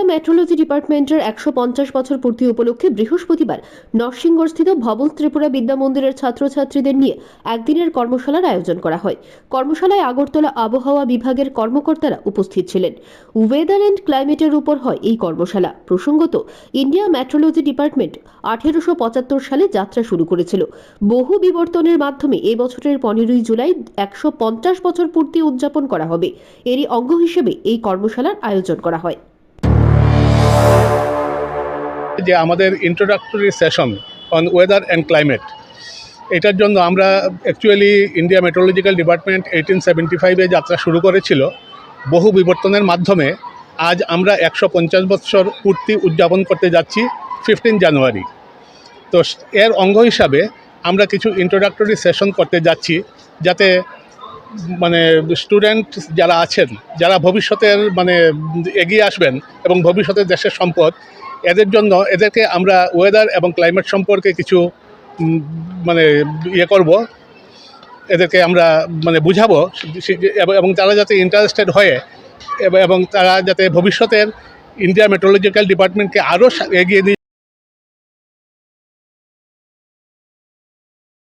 India metrology ডিপার্টমেন্টের একশো পঞ্চাশ বছর পূর্তি উপলক্ষে বৃহস্পতিবার নরসিংগড়স্থিত ভবন ত্রিপুরা বিদ্যা মন্দিরের ছাত্রছাত্রীদের নিয়ে একদিনের কর্মশালার আয়োজন করা হয়। কর্মশালায় আগরতলা আবহাওয়া বিভাগের কর্মকর্তারা উপস্থিত ছিলেন। ওয়েদার অ্যান্ড ক্লাইমেটের উপর হয় এই কর্মশালা। প্রসঙ্গত, ইন্ডিয়া মেট্রোলজি ডিপার্টমেন্ট আঠেরোশো পঁচাত্তর সালে যাত্রা শুরু করেছিল। বহু বিবর্তনের মাধ্যমে এ বছরের পনেরোই জুলাই একশো পঞ্চাশ বছর পূর্তি উদযাপন করা হবে। এরই অঙ্গ হিসেবে এই কর্মশালার আয়োজন করা হয়। যে আমাদের introductory session on weather and climate এটার জন্য আমরা actually India meteorological department eighteen seventy ফাইভে যাত্রা শুরু করেছিল বহু বিবর্তনের মাধ্যমে। আজ আমরা একশো পঞ্চাশ বৎসর পূর্তি উদযাপন করতে যাচ্ছি ফিফটিন জানুয়ারি তো এর অঙ্গ হিসাবে আমরা কিছু ইন্ট্রোডাক্টরি সেশন করতে যাচ্ছি যাতে মানে স্টুডেন্ট যারা আছেন, যারা ভবিষ্যতের মানে এগিয়ে আসবেন এবং ভবিষ্যতের দেশের সম্পদ, এদের জন্য এদেরকে আমরা ওয়েদার এবং ক্লাইমেট সম্পর্কে কিছু মানে ইয়ে করব। এদেরকে আমরা মানে বুঝাবো এবং- তারা যাতে ইন্টারেস্টেড হয়ে, এবং তারা যাতে ভবিষ্যতের ইন্ডিয়া মেট্রোলজিক্যাল ডিপার্টমেন্টকে আরও এগিয়ে দিয়ে